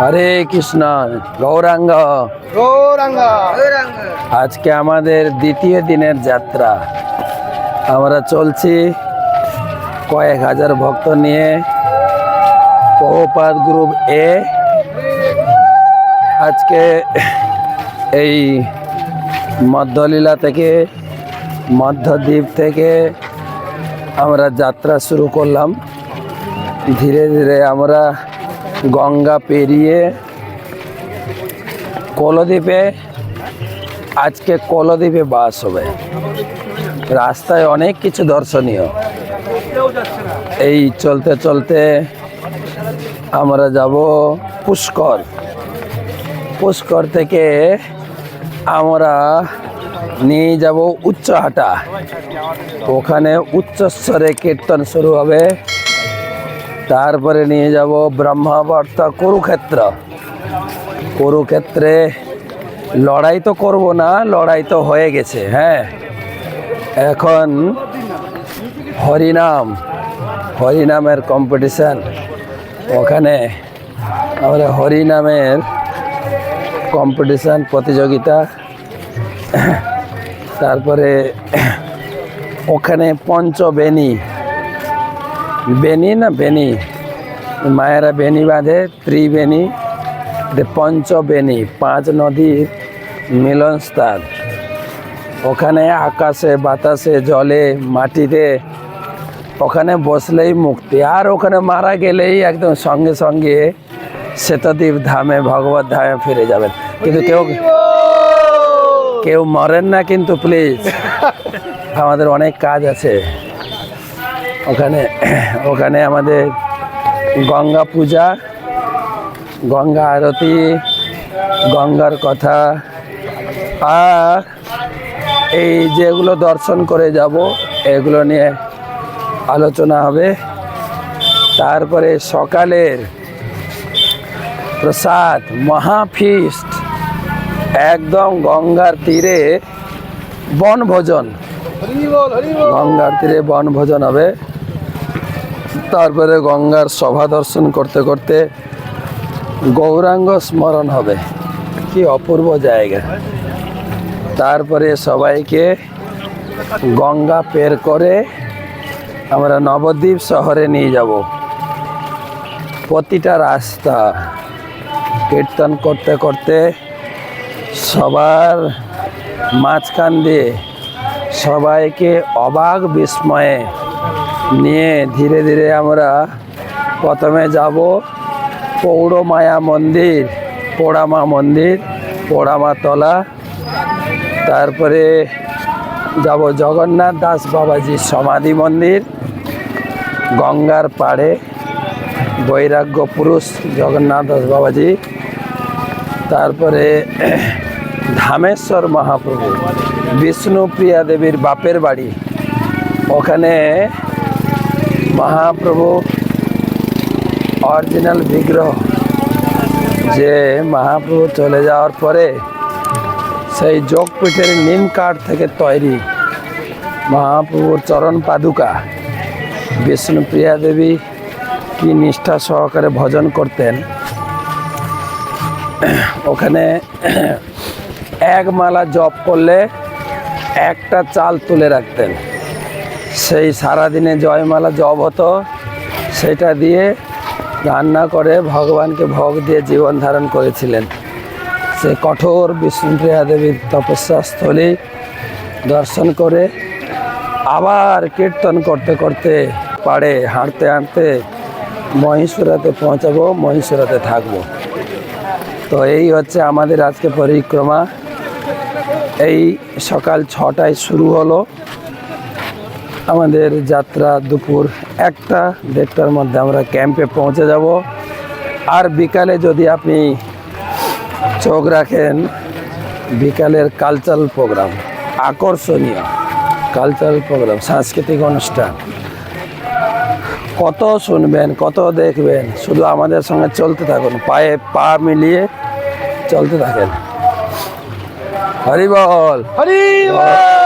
হরে কৃষ্ণ গৌরাঙ্গ। গৌরাঙ্গ। আজকে আমাদের দ্বিতীয় দিনের যাত্রা। আমরা চলছি কয়েক হাজার ভক্ত নিয়ে বহুপাত গ্রুপ এ। আজকে এই মধ্যলীলা থেকে মধ্যদ্বীপ থেকে আমরা যাত্রা শুরু করলাম। ধীরে ধীরে আমরা গঙ্গা পেরিয়ে কলদ্বীপে, আজকে কলদ্বীপে বাস হবে। রাস্তায় অনেক কিছু দর্শনীয়। এই চলতে চলতে আমরা যাব পুষ্কর। পুষ্কর থেকে আমরা নিয়ে যাব উচ্চহাটা। ওখানে উচ্চস্বরে কীর্তন শুরু হবে। তারপরে নিয়ে যাব ব্রহ্মাবর্ত কুরুক্ষেত্র। কুরুক্ষেত্রে লড়াই তো করব না, লড়াই তো হয়ে গেছে হ্যাঁ। এখন হরিনাম, হরিনামের কম্পিটিশান ওখানে আমরা হরিনামের কম্পিটিশান প্রতিযোগিতা। তারপরে ওখানে পঞ্চবেণী বেনি না বেনি মায়েরা বেনি বাঁধে ত্রিবেণী পঞ্চবেণী পাঁচ নদীর মিলনস্থান। ওখানে আকাশে বাতাসে জলে মাটিতে। ওখানে বসলেই মুক্তি। আর ওখানে মারা গেলেই একদম সঙ্গে সঙ্গে শ্বেতদ্বীপ ধামে ভগবত ধামে ফিরে যাবেন। কিন্তু কেউ কেউ মরেন না কিন্তু প্লিজ আমাদের অনেক কাজ আছে। ওখানে ওখানে আমাদের গঙ্গা পূজা গঙ্গা আরতি গঙ্গার কথা। আর এই যেগুলো দর্শন করে যাব এগুলো নিয়ে আলোচনা হবে। তারপরে সকালের প্রসাদ মহাফিস্ট একদম গঙ্গার তীরে বনভোজন। গঙ্গার তীরে বনভোজন হবে। তারপরে গঙ্গার সভা দর্শন করতে করতে গৌরাঙ্গ স্মরণ হবে। কি অপূর্ব জায়গা। তারপরে সবাইকে গঙ্গা পের করে আমরা নবদ্বীপ শহরে নিয়ে যাব। প্রতিটা রাস্তা কীর্তন করতে করতে সবার মাঝখান দিয়ে সবাইকে অবাক বিস্ময়ে নিয়ে ধীরে ধীরে আমরা প্রথমে যাব পৌড়মায়া মন্দির, পোড়ামা মন্দির, পোড়ামা তলা। তারপরে যাব জগন্নাথ দাস বাবাজির সমাধি মন্দির, গঙ্গার পাড়ে বৈরাগ্য পুরুষ জগন্নাথ দাস বাবাজি। তারপরে ধামেশ্বর মহাপ্রভু, বিষ্ণুপ্রিয়া দেবীর বাপের বাড়ি। ওখানে মহাপ্রভু অরিজিনাল বিগ্রহ, যে মহাপ্রভু চলে যাওয়ার পরে সেই যোগপীঠের নিম কাঠ থেকে তৈরি মহাপ্রভুর চরণ পাদুকা। বিষ্ণুপ্রিয়া দেবী কি নিষ্ঠা সহকারে ভজন করতেন। ওখানে এক মালা জপ করলে একটা চাল তুলে রাখতেন। সেই সারাদিনে জয়মালা জপ হতো, সেটা দিয়ে রান্না করে ভগবানকে ভোগ দিয়ে জীবন ধারণ করেছিলেন। সে কঠোর বিষ্ণুপ্রিয়া দেবীর তপস্যাস্থলী দর্শন করে আবার কীর্তন করতে করতে পারে হাঁটতে হাঁটতে মহীশুরাতে পৌঁছাবো, মহীশুরাতে থাকব। তো এই হচ্ছে আমাদের আজকে পরিক্রমা। এই সকাল ছটায় শুরু হলো। আমাদের যাত্রা দুপুর একটা দেড়টার মধ্যে আমরা ক্যাম্পে পৌঁছে যাব। আর বিকালে যদি আপনি চোখ রাখেন, বিকালের কালচারাল প্রোগ্রাম আকর্ষণীয় কালচারাল প্রোগ্রাম সাংস্কৃতিক অনুষ্ঠান, কত শুনবেন, কত দেখবেন, শুধু আমাদের সঙ্গে চলতে থাকুন, পায়ে পা মিলিয়ে চলতে থাকেন। হরি বল! হরি বল!